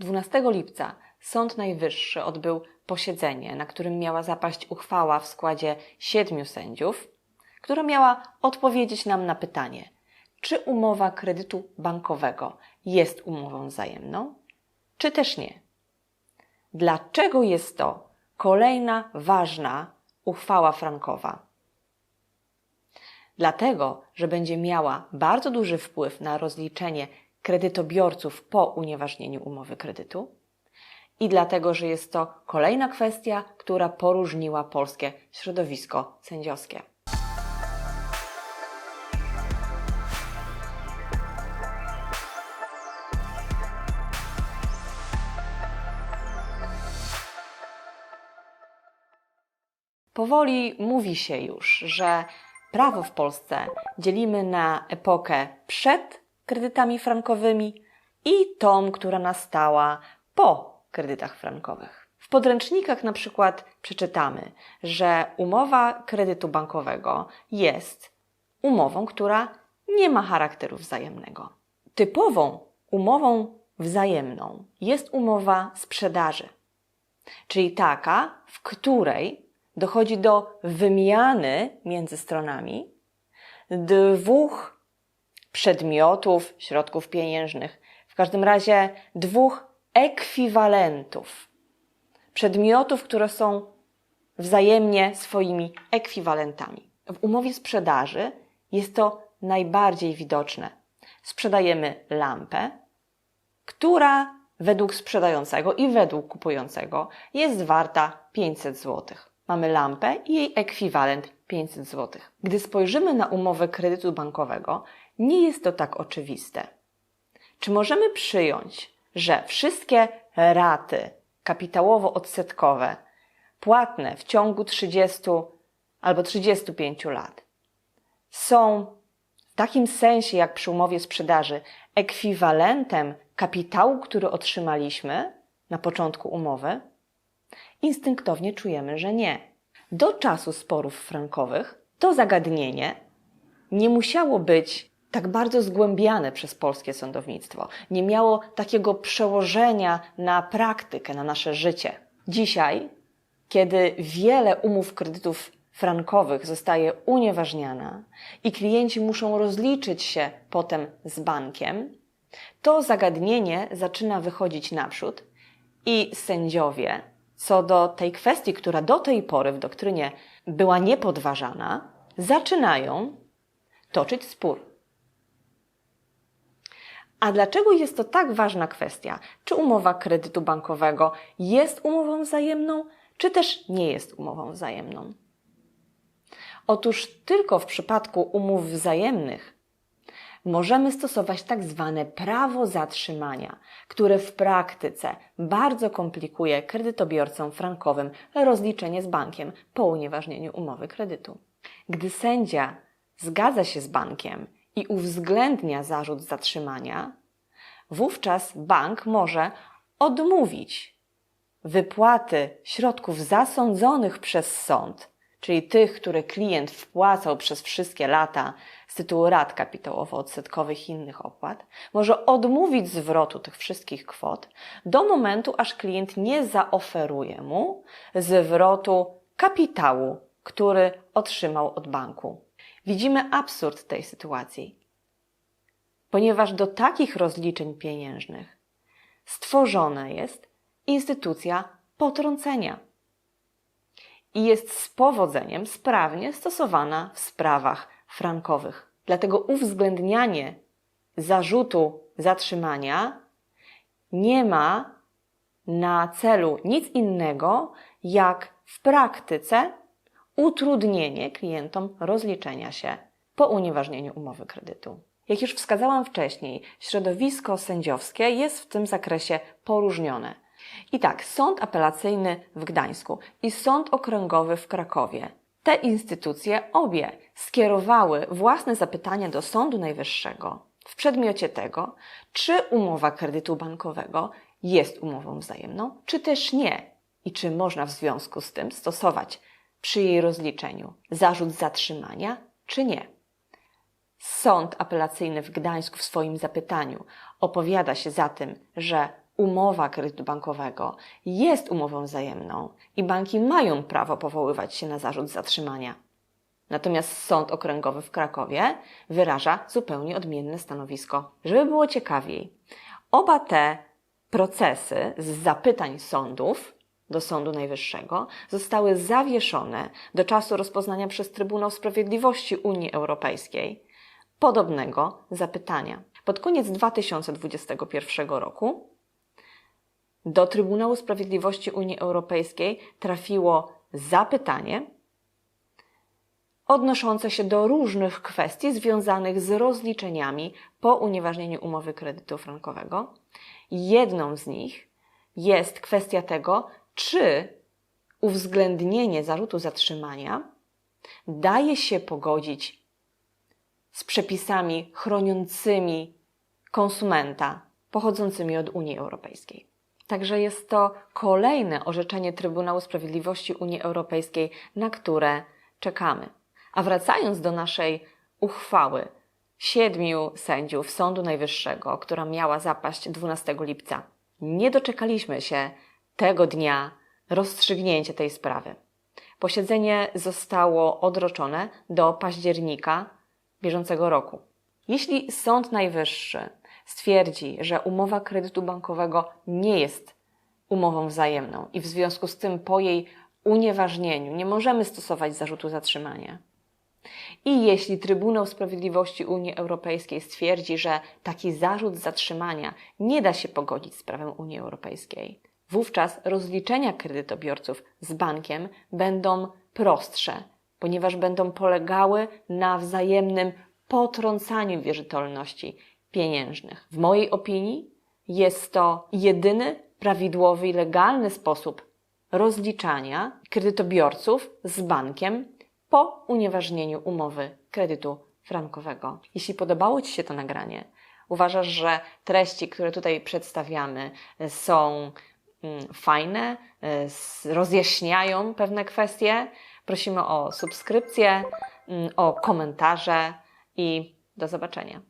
12 lipca Sąd Najwyższy odbył posiedzenie, na którym miała zapaść uchwała w składzie siedmiu sędziów, która miała odpowiedzieć nam na pytanie, czy umowa kredytu bankowego jest umową wzajemną, czy też nie. Dlaczego jest to kolejna ważna uchwała frankowa? Dlatego, że będzie miała bardzo duży wpływ na rozliczenie kredytobiorców po unieważnieniu umowy kredytu i dlatego, że jest to kolejna kwestia, która poróżniła polskie środowisko sędziowskie. Powoli mówi się już, że prawo w Polsce dzielimy na epokę przed kredytami frankowymi i tą, która nastała po kredytach frankowych. W podręcznikach na przykład przeczytamy, że umowa kredytu bankowego jest umową, która nie ma charakteru wzajemnego. Typową umową wzajemną jest umowa sprzedaży, czyli taka, w której dochodzi do wymiany między stronami dwóch przedmiotów, środków pieniężnych, w każdym razie dwóch ekwiwalentów. Przedmiotów, które są wzajemnie swoimi ekwiwalentami. W umowie sprzedaży jest to najbardziej widoczne. Sprzedajemy lampę, która według sprzedającego i według kupującego jest warta 500 zł. Mamy lampę i jej ekwiwalent 500 zł. Gdy spojrzymy na umowę kredytu bankowego, nie jest to tak oczywiste. Czy możemy przyjąć, że wszystkie raty kapitałowo-odsetkowe płatne w ciągu 30 albo 35 lat są w takim sensie, jak przy umowie sprzedaży, ekwiwalentem kapitału, który otrzymaliśmy na początku umowy? Instynktownie czujemy, że nie. Do czasu sporów frankowych to zagadnienie nie musiało być tak bardzo zgłębiane przez polskie sądownictwo. Nie miało takiego przełożenia na praktykę, na nasze życie. Dzisiaj, kiedy wiele umów kredytów frankowych zostaje unieważniana i klienci muszą rozliczyć się potem z bankiem, to zagadnienie zaczyna wychodzić naprzód i sędziowie, co do tej kwestii, która do tej pory w doktrynie była niepodważana, zaczynają toczyć spór. A dlaczego jest to tak ważna kwestia? Czy umowa kredytu bankowego jest umową wzajemną, czy też nie jest umową wzajemną? Otóż tylko w przypadku umów wzajemnych możemy stosować tak zwane prawo zatrzymania, które w praktyce bardzo komplikuje kredytobiorcom frankowym rozliczenie z bankiem po unieważnieniu umowy kredytu. Gdy sędzia zgadza się z bankiem i uwzględnia zarzut zatrzymania, wówczas bank może odmówić wypłaty środków zasądzonych przez sąd, czyli tych, które klient wpłacał przez wszystkie lata z tytułu rat kapitałowo-odsetkowych i innych opłat, może odmówić zwrotu tych wszystkich kwot do momentu, aż klient nie zaoferuje mu zwrotu kapitału, który otrzymał od banku. Widzimy absurd tej sytuacji, ponieważ do takich rozliczeń pieniężnych stworzona jest instytucja potrącenia i jest z powodzeniem sprawnie stosowana w sprawach frankowych. Dlatego uwzględnianie zarzutu zatrzymania nie ma na celu nic innego, jak w praktyce utrudnienie klientom rozliczenia się po unieważnieniu umowy kredytu. Jak już wskazałam wcześniej, środowisko sędziowskie jest w tym zakresie poróżnione. I tak, Sąd Apelacyjny w Gdańsku i Sąd Okręgowy w Krakowie. Te instytucje obie skierowały własne zapytania do Sądu Najwyższego w przedmiocie tego, czy umowa kredytu bankowego jest umową wzajemną, czy też nie, i czy można w związku z tym stosować przy jej rozliczeniu zarzut zatrzymania, czy nie. Sąd apelacyjny w Gdańsku w swoim zapytaniu opowiada się za tym, że umowa kredytu bankowego jest umową wzajemną i banki mają prawo powoływać się na zarzut zatrzymania. Natomiast Sąd Okręgowy w Krakowie wyraża zupełnie odmienne stanowisko. Żeby było ciekawiej, oba te procesy z zapytań sądów do Sądu Najwyższego zostały zawieszone do czasu rozpoznania przez Trybunał Sprawiedliwości Unii Europejskiej podobnego zapytania. Pod koniec 2021 roku do Trybunału Sprawiedliwości Unii Europejskiej trafiło zapytanie odnoszące się do różnych kwestii związanych z rozliczeniami po unieważnieniu umowy kredytu frankowego. Jedną z nich jest kwestia tego, czy uwzględnienie zarzutu zatrzymania daje się pogodzić z przepisami chroniącymi konsumenta pochodzącymi od Unii Europejskiej. Także jest to kolejne orzeczenie Trybunału Sprawiedliwości Unii Europejskiej, na które czekamy. A wracając do naszej uchwały siedmiu sędziów Sądu Najwyższego, która miała zapaść 12 lipca, nie doczekaliśmy się tego dnia rozstrzygnięcia tej sprawy. Posiedzenie zostało odroczone do października bieżącego roku. Jeśli Sąd Najwyższy stwierdzi, że umowa kredytu bankowego nie jest umową wzajemną i w związku z tym po jej unieważnieniu nie możemy stosować zarzutu zatrzymania, i jeśli Trybunał Sprawiedliwości Unii Europejskiej stwierdzi, że taki zarzut zatrzymania nie da się pogodzić z prawem Unii Europejskiej, wówczas rozliczenia kredytobiorców z bankiem będą prostsze, ponieważ będą polegały na wzajemnym potrącaniu wierzytelności pieniężnych. W mojej opinii jest to jedyny prawidłowy i legalny sposób rozliczania kredytobiorców z bankiem po unieważnieniu umowy kredytu frankowego. Jeśli podobało Ci się to nagranie, uważasz, że treści, które tutaj przedstawiamy, są mm, fajne, y, rozjaśniają pewne kwestie, prosimy o subskrypcję, mm, o komentarze i do zobaczenia.